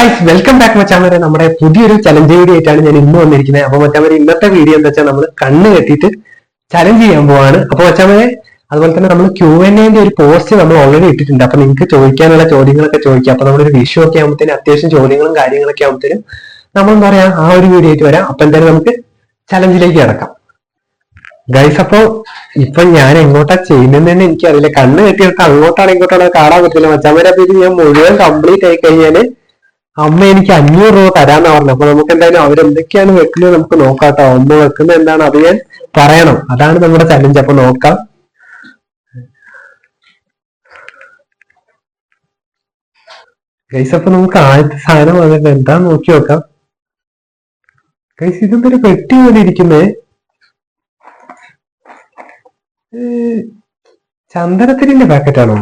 Guys welcome back മച്ചാമരെ. നമ്മുടെ പുതിയൊരു challenge video ആയിട്ടാണ് ഞാൻ ഇന്ന് വന്നിരിക്കുന്നത്. അപ്പൊ മച്ചാമരെ ഇന്നത്തെ വീഡിയോ എന്താ വെച്ചാൽ നമ്മൾ കണ്ണ് കെട്ടിയിട്ട് ചലഞ്ച് ചെയ്യാൻ പോവാണ്. അപ്പൊ മച്ചാമരെ അതുപോലെ തന്നെ നമ്മൾ ക്യൂ എൻ എന്റെ ഒരു പോസ്റ്റ് നമ്മൾ ഓൾറെഡി ഇട്ടിട്ടുണ്ട്. അപ്പൊ നിങ്ങൾക്ക് ചോദിക്കാനുള്ള ചോദ്യങ്ങളൊക്കെ ചോദിക്കാം. അപ്പൊ നമ്മളൊരു വിഷു ഒക്കെ ആകുമ്പോഴത്തേനും അത്യാവശ്യം ചോദ്യങ്ങളും കാര്യങ്ങളൊക്കെ ആകുമ്പോഴത്തേനും നമ്മൾ എന്താ പറയാ ആ ഒരു വീഡിയോ ആയിട്ട് വരാം. അപ്പൊ എന്തായാലും നമുക്ക് ചലഞ്ചിലേക്ക് കിടക്കാം. ഗൈസ് അപ്പൊ ഇപ്പൊ ഞാൻ എങ്ങോട്ടാ ചെയ്യുന്നതെന്ന് തന്നെ എനിക്കറിയില്ല. കണ്ണ് കെട്ടിയിട്ട് അങ്ങോട്ടാണ് ഇങ്ങോട്ടാണ് കാണാൻ പറ്റില്ല മച്ചാമരെ ഞാൻ മുഴുവൻ കംപ്ലീറ്റ് ആയി കഴിഞ്ഞാൽ അമ്മ എനിക്ക് അഞ്ഞൂറ് രൂപ തരാന്ന് പറഞ്ഞു. അപ്പൊ നമുക്ക് എന്തായാലും അവരെന്തൊക്കെയാണ് വെക്കുന്നത് നമുക്ക് നോക്കാട്ടോ. അമ്മ വെക്കുന്നത് എന്താണ് അത് ഞാൻ പറയണം. അതാണ് നമ്മുടെ ചലഞ്ച് അപ്പൊ നോക്കാം. ഗൈസ് അപ്പൊ നമുക്ക് ആദ്യത്തെ സാധനം വന്നിട്ട് എന്താ നോക്കി നോക്കാം. ഗൈസ് ഇതെന്തൊരു പെട്ടി പോലെ ഇരിക്കുന്നേ. ചന്ദനത്തിരിന്റെ പാക്കറ്റാണോ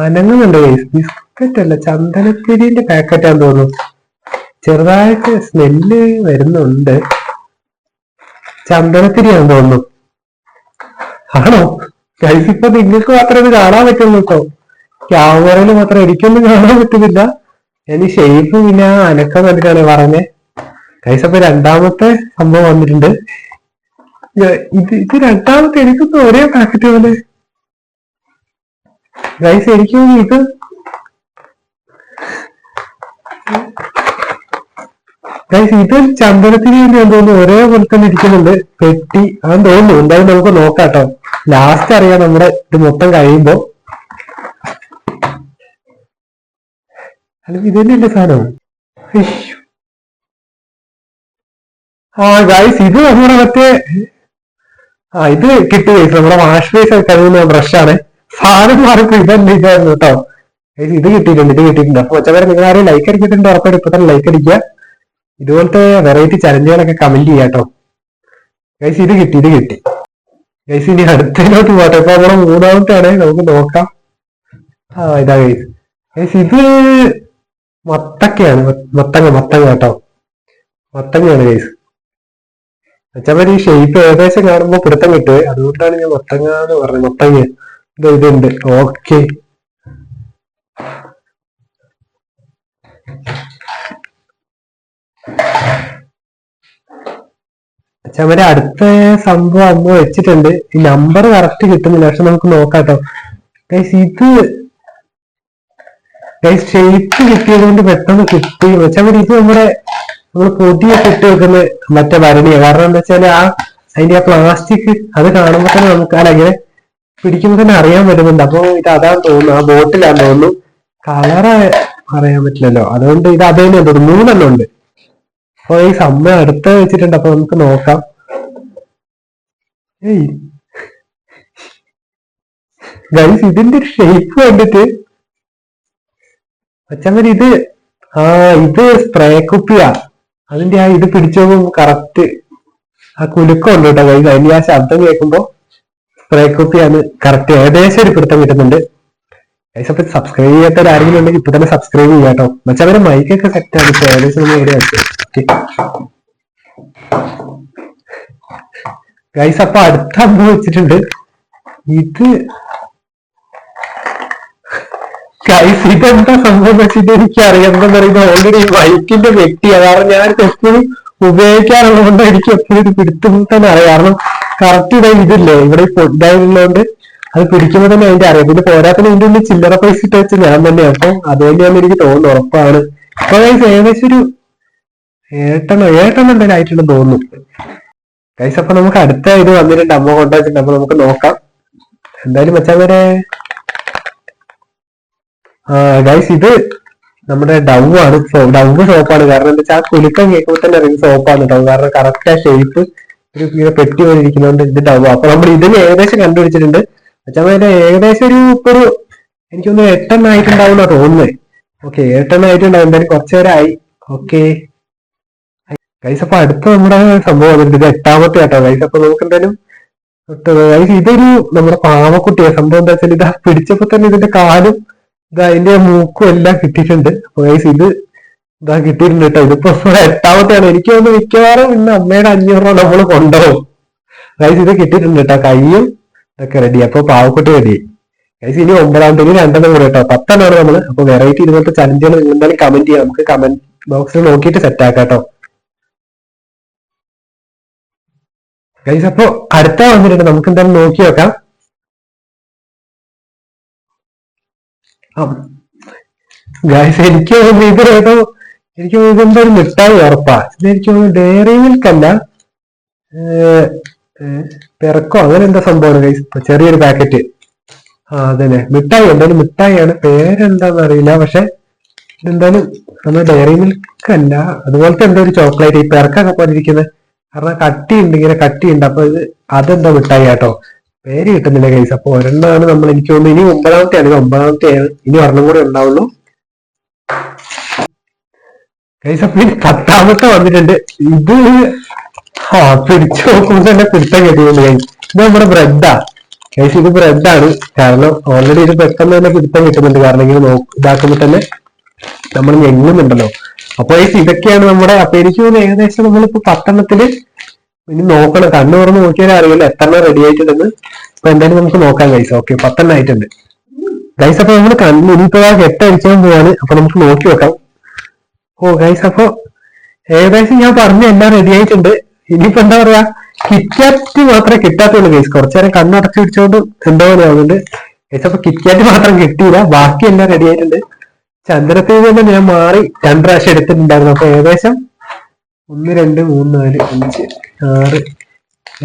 അനങ്ങുന്നുണ്ട് ഗൈസ് ബിസ്ക്കറ്റ് അല്ല ചന്ദനത്തിരിന്റെ പാക്കറ്റാന്ന് തോന്നുന്നു. ചെറുതായിട്ട് സ്മെല്ല് വരുന്നുണ്ട്. ചന്ദനത്തിരിയാന്ന് തോന്നുന്നു. ആണോ? ഗൈസ് ഇപ്പൊ നിങ്ങൾക്ക് മാത്രമേ ഇത് കാണാൻ പറ്റുള്ളൂ കേട്ടോ ക്യാമറയിൽ മാത്രം എനിക്കൊന്നും കാണാൻ പറ്റുന്നില്ല. ഞാൻ ഷേപ്പ് പിന്നെ അനക്കം കണ്ടിട്ടാണ് പറഞ്ഞത് ഗൈസ് അപ്പൊ രണ്ടാമത്തെ സംഭവം വന്നിട്ടുണ്ട്. ഇത് ഇത് രണ്ടാമത്തെ എനിക്കൊന്നും ഒരേ പാക്കറ്റ് പോലെ ഗൈസ് എനിക്ക് ഇത് ഗൈസ് ഇത് ചന്ദനത്തിന് വേണ്ടി എന്തോന്നു ഒരേപോലെ തന്നെ ഇരിക്കുന്നുണ്ട്. പെട്ടി. അതെന്ന് തോന്നുന്നു? എന്തായാലും നമുക്ക് നോക്കാട്ടോ ലാസ്റ്റ് അറിയാം നമ്മുടെ ഇത് മൊത്തം കഴിയുമ്പോ. അല്ലെങ്കിൽ ഇത് തന്നെയല്ലേ സാധനം. ആ ഗൈസ് ഇത് നമ്മുടെ മറ്റേ ആ ഇത് കിട്ടി നമ്മുടെ വാഷ് ബേസ് കഴുകുന്ന ബ്രഷാണ് സാധനം മാറിപ്പോ ഇതല്ലേ ഇതായിരുന്നു കേട്ടോ. ഇത് കിട്ടിയിട്ടുണ്ട് ഇത് കിട്ടിയിട്ടുണ്ട്. അപ്പൊ ഒച്ചവരെ നിങ്ങൾ ആരെയും ലൈക്ക് അടിച്ചിട്ടുണ്ട് ഉറപ്പായിട്ട് ഇപ്പൊ തന്നെ ലൈക്ക് അടിക്കുക. ഇതുപോലത്തെ വെറൈറ്റി ചലഞ്ചുകളൊക്കെ കമന്റ് ചെയ്യാം കേട്ടോ. ഗൈസ് ഇത് കിട്ടി ഇത് കിട്ടി. ഗൈസ് ഇനി അടുത്തതിലോട്ട് പോട്ടെ. ഇപ്പൊ നമ്മളെ മൂന്നാമത്തെ ആണ് നമുക്ക് നോക്കാം. ആ ഇതാ ഗൈസ് ഗൈസ് ഇത് മത്തക്കയാണ് മത്തങ്ങ മത്തങ്ങ കേട്ടോ. മത്തങ്ങയാണ് ഗൈസ് അച്ഛൻ ഈ ഷേപ്പ് ഏകദേശം കാണുമ്പോ പിടുത്തം കിട്ടുക അതുകൊണ്ടാണ് ഞാൻ മത്തങ്ങ എന്ന് പറഞ്ഞത്. മത്തങ്ങ. ഇതുണ്ട്. ഓക്കെ ചമരെ അടുത്ത സംഭവം അന്ന് വെച്ചിട്ടുണ്ട്. ഈ നമ്പർ കറക്റ്റ് കിട്ടുന്നില്ല. പക്ഷെ നമുക്ക് നോക്കാട്ടോ. കേട്ടോ ഗൈസ് ഇത് ഗൈസ് ഷേപ്പ് കിട്ടിയത് കൊണ്ട് പെട്ടെന്ന് കിട്ടി. അച്ഛമ്മര് ഇത് നമ്മുടെ നമ്മൾ പൊടിയൊക്കെ ഇട്ട് വെക്കുന്ന മറ്റേ ഭരണിയാണ് കാരണം എന്താ വെച്ചാൽ ആ അതിന്റെ ആ പ്ലാസ്റ്റിക് അത് കാണുമ്പോ തന്നെ നമുക്ക് അല്ല ഇങ്ങനെ പിടിക്കുമ്പോ തന്നെ അറിയാൻ പറ്റുന്നുണ്ട്. അപ്പൊ ഇത് അതാന്ന് തോന്നുന്നു. ആ ബോട്ടിലാന്ന് തോന്നുന്നു. കളറ് അറിയാൻ പറ്റില്ലല്ലോ. അതുകൊണ്ട് ഇത് അതേ തന്നെ തോന്നുന്നു മൂന്നെണ്ണം ഉണ്ട്. അപ്പൊ ഈ സമ്മ അടുത്ത് വെച്ചിട്ടുണ്ട്. അപ്പൊ നമുക്ക് നോക്കാം. ഏയ്. ഗൈസ് ഇതിന്റെ ഒരു ഷേപ്പ് കണ്ടിട്ട് അച്ഛന്മാർ ഇത് ആ ഇത് സ്പ്രേ കുപ്പിയാ. അതിന്റെ ആ ഇത് പിടിച്ചു കറക്റ്റ് ആ കുലുക്കം ഉണ്ട് കേട്ടോ ഗൈസ്. അതിന്റെ ആ ശബ്ദം കേൾക്കുമ്പോ സ്പ്രേ കുപ്പിയാണ് കറക്റ്റ് ഏകദേശം ഒരു പിടുത്തം കിട്ടുന്നുണ്ട്. ഗൈസ് സബ്സ്ക്രൈബ് ചെയ്യാത്ത ആരെങ്കിലും ഉണ്ടെങ്കിൽ ഇപ്പൊ തന്നെ സബ്സ്ക്രൈബ് ചെയ്യാം കേട്ടോ. മച്ചവരെ മൈക്കൊക്കെ സെറ്റ് ആണ്. ഇപ്പൊ ഏകദേശം ഗൈസ് അപ്പൊ അടുത്ത അമ്പ് വെച്ചിട്ടുണ്ട്. ഇത് ഗൈസ് ഇതെന്താ സംഭവം വെച്ചിട്ട് എനിക്ക് അറിയാം എന്താ പറയുന്നത്? ഓൾറെഡി മൈക്കിന്റെ വ്യക്തിയാണ് കാരണം ഞാൻ എപ്പോഴും ഉപയോഗിക്കാറുള്ളതുകൊണ്ട് എനിക്ക് എപ്പോഴും ഇത് പിടുത്തുന്നു തന്നെ അറിയാം. കാരണം കറക്റ്റ് ഇവിടെ ഇതില്ലേ? ഇവിടെ ഇതായതുകൊണ്ട് അത് പിടിക്കുമ്പോൾ തന്നെ അതിന്റെ അറിയാം. പിന്നെ പോരാത്തിന് ഇതിന്റെ ഉള്ളിൽ ചില്ലറ പൈസ ഇട്ട് വെച്ച് ഞാൻ തന്നെ. അപ്പൊ അതുതന്നെയാന്ന് എനിക്ക് തോന്നുന്നു ഉറപ്പാണ്. അപ്പൊ ഏകദേശം ഒരു ഏട്ടെണ്ണോ ഏട്ടെണ്ണം എന്തായാലും ആയിട്ടുണ്ടെന്ന് തോന്നുന്നു. ഗൈസ് അപ്പൊ നമുക്ക് അടുത്ത ഇത് വന്നിട്ടുണ്ട്. അമ്മ കൊണ്ടുവച്ചിട്ടുണ്ട്. അപ്പൊ നമുക്ക് നോക്കാം. എന്തായാലും വെച്ചാൽ വരെ. ഗൈസ് ഇത് നമ്മുടെ ഡവ് ആണ്. ഡവ് സോപ്പാണ് കാരണം എന്താ വെച്ചാൽ ആ കുലുക്കം കേൾക്കുമ്പോൾ തന്നെ അറിയുന്ന സോപ്പാണ് ഡവ് കാരണം കറക്റ്റ് ആ ഷേപ്പ് ഒരു ഇങ്ങനെ പെട്ടി പോലെ ഇരിക്കുന്നതുകൊണ്ട് ഇത് ഡവ് അപ്പൊ നമ്മൾ ഇതിന് ഏകദേശം കണ്ടുപിടിച്ചിട്ടുണ്ട്. അച്ഛമ്മ ഏകദേശം ഒരു ഇപ്പൊ ഒരു എനിക്കൊന്ന് എട്ടെണ്ണായിട്ടുണ്ടാവുന്ന തോന്നുന്നത് ഓക്കെ എട്ടെണ്ണായിട്ടുണ്ടാവും എന്തായാലും കുറച്ചു നേരമായി ഓക്കെ ഗൈസ് അപ്പൊ അടുത്ത നമ്മുടെ സംഭവം ഇത് എട്ടാമത്തെ ആട്ടോ. ഗൈസ് അപ്പൊ നമുക്ക് എന്തായാലും ഗൈസ് ഇതൊരു നമ്മുടെ പാവക്കുട്ടിയാ സംഭവം എന്താ വെച്ചാൽ ഇത് പിടിച്ചപ്പോ തന്നെ ഇതിന്റെ കാലും ഇത് അതിന്റെ മൂക്കും എല്ലാം കിട്ടിയിട്ടുണ്ട്. അപ്പൊ ഗൈസ് ഇത് ഇതാ കിട്ടിയിട്ടുണ്ട് കേട്ടോ ഇതിപ്പോ എട്ടാമത്തെയാണ്. എനിക്ക് തോന്നുന്നു മിക്കവാറും ഇന്ന് അമ്മയുടെ അഞ്ഞൂറ് രൂപ നമ്മൾ കൊണ്ടുപോകും. ഗൈസ് ഇത് കിട്ടിയിട്ടുണ്ട് കേട്ടോ കയ്യും ഇതൊക്കെ റെഡി അപ്പൊ പാവക്കുട്ടി റെഡി ഗൈസ് ഇനി ഒമ്പതാമത്തെ ഇനി രണ്ടെണ്ണം കൂടെ കേട്ടോ പത്തെണ്ണമാണ് നമ്മൾ. അപ്പൊ വെറൈറ്റി ഇതുപോലത്തെ ചലഞ്ചുകൾ നിങ്ങൾ എന്തായാലും കമന്റ് ചെയ്യാം. നമുക്ക് കമന്റ് ബോക്സിൽ നോക്കിയിട്ട് സെറ്റ് ആക്കാം കേട്ടോ ഗൈസ് അപ്പൊ അടുത്ത വന്നിട്ടുണ്ട്. നമുക്ക് എന്തായാലും നോക്കി ഗൈസ് എനിക്ക് തോന്നുന്നു ഇത് ഏതോ എനിക്ക് തോന്നുന്നു ഒരു മിഠായി ഉറപ്പാ. ഇത് എനിക്ക് തോന്നുന്നു ഡയറി മിൽക്കല്ല പിറക്കോ? അങ്ങനെ എന്താ ഗൈസ് ചെറിയൊരു പാക്കറ്റ് ആ അതന്നെ. മിഠായി എന്തായാലും മിഠായിയാണ്. പേരെന്താന്ന് അറിയില്ല. പക്ഷെ ഇതെന്തായാലും നമ്മൾ ഡയറി മിൽക്ക് അല്ല അതുപോലത്തെ എന്തോ ഒരു ചോക്ലേറ്റ് ഈ പിറക്കൊക്കെ പോലെ ഇരിക്കുന്നത് കാരണം കട്ടിയുണ്ട് ഇങ്ങനെ കട്ടിയുണ്ട്. അപ്പൊ ഇത് അതെന്താ മിഠായി കേട്ടോ പേര് കിട്ടുന്നില്ല കൈസ് അപ്പൊ ഒരെണ്ണമാണ് നമ്മൾ എനിക്ക് തോന്നുന്നു ഇനി ഒമ്പതാമത്തെയാണ്. ഒമ്പതാമത്തെ ആണ് ഇനി ഒരെണ്ണം കൂടെ ഉണ്ടാവുള്ളൂ. ഇനി പത്താമത്തെ വന്നിട്ടുണ്ട്. ഇത് ആ പിടിച്ചു നോക്കുമ്പോ തന്നെ പിടുത്തം കിട്ടിയുണ്ട് ഗൈസ് ഇത് നമ്മുടെ ബ്രെഡാ കൈസ് ഇത് ബ്രെഡാണ് കാരണം ഓൾറെഡി ഇത് പെട്ടെന്ന് തന്നെ പിടുത്തം കിട്ടുന്നുണ്ട്. കാരണം ഇങ്ങനെ നോക്ക് ഇതാക്കുമ്പോ തന്നെ നമ്മൾ ഞെങ്ങുന്നുണ്ടല്ലോ. അപ്പൊ ഗൈസ് ഇതൊക്കെയാണ് നമ്മുടെ അപ്പൊ എനിക്ക് തോന്നുന്നു ഏകദേശം നമ്മളിപ്പോ പത്തെണ്ണത്തിൽ ഇനി നോക്കണം. കണ്ണു തുറന്ന് നോക്കിയാലേ അറിയില്ല എത്ര റെഡി ആയിട്ടുണ്ടെന്ന്. അപ്പൊ എന്തായാലും നമുക്ക് നോക്കാം ഗൈസ് ഓക്കെ പത്തെണ്ണം ആയിട്ടുണ്ട്. ഗൈസ് അപ്പൊ നമ്മൾ കണ്ണു ഇനിയിപ്പോ ആ കെട്ടടിച്ചാൻ പോവാണ്. അപ്പൊ നമുക്ക് നോക്കി വെക്കാം ഓ ഗൈസ് അപ്പോ ഏകദേശം ഞാൻ പറഞ്ഞു എല്ലാം റെഡി ആയിട്ടുണ്ട്. ഇനിയിപ്പോ എന്താ പറയാ കിറ്റ്കാറ്റ് മാത്രമേ കിട്ടാത്തുള്ളൂ ഗൈസ് കുറച്ചേരം കണ്ണടച്ചു പിടിച്ചോണ്ട് എന്തോ പോലെ ആവുന്നുണ്ട്. ഗൈസ് അപ്പൊ കിറ്റ്കാറ്റ് മാത്രം കിട്ടിയില്ല ബാക്കി എല്ലാം റെഡി ആയിട്ടുണ്ട്. ചന്ദ്രത്തിൽ നിന്ന് ഞാൻ മാറി രണ്ട് പ്രാവശ്യം എടുത്തിട്ടുണ്ടായിരുന്നു. അപ്പൊ ഏകദേശം ഒന്ന് രണ്ട് മൂന്ന് നാല് അഞ്ച് ആറ്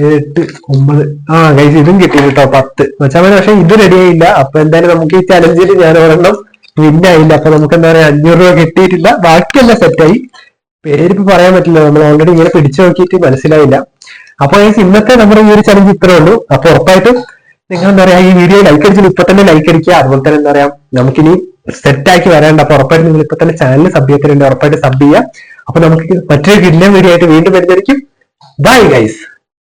ഏഴ്, എട്ട് ഒമ്പത്. ആ ഗൈസ് ഇതും കിട്ടി കേട്ടോ പത്ത്. മച്ചാമ്മ പക്ഷെ ഇത് റെഡി ആയില്ല. അപ്പൊ എന്തായാലും നമുക്ക് ഈ ചലഞ്ചിൽ ഞാൻ ഒരെണ്ണം വിൻ ആയില്ല അപ്പൊ നമുക്ക് എന്താ പറയാ അഞ്ഞൂറ് രൂപ കിട്ടിയിട്ടില്ല. ബാക്കിയെല്ലാം സെറ്റായി പേരിപ്പോ പറയാൻ പറ്റില്ല. നമ്മൾ ഓൾറെഡി ഇങ്ങനെ പിടിച്ചു നോക്കിയിട്ട് മനസ്സിലായില്ല. അപ്പൊ ഗൈസ് ഇന്നത്തെ നമ്മുടെ ഈ ഒരു ചലഞ്ച് ഇത്രേ ഉള്ളൂ. അപ്പൊ ഉറപ്പായിട്ടും നിങ്ങൾ എന്താ പറയാ ഈ വീഡിയോ ലൈക്ക് അടിച്ചിട്ട് ഇപ്പൊ തന്നെ ലൈക്ക് അടിക്കുക. അതുപോലെ തന്നെ എന്താ പറയാ നമുക്കിനി സെറ്റ് ആക്കി വരാണ്ട്. അപ്പൊ ഉറപ്പായിട്ട് നിങ്ങൾ ഇപ്പൊ തന്നെ ചാനൽ സബ് ചെയ്തിട്ടുണ്ട് ഉറപ്പായിട്ട് സബ് ചെയ്യുക. അപ്പൊ നമുക്ക് മറ്റൊരു കിഡ്ലൻ വീഡിയോ ആയിട്ട് വീണ്ടും വരുന്നതായിരിക്കും. Bye guys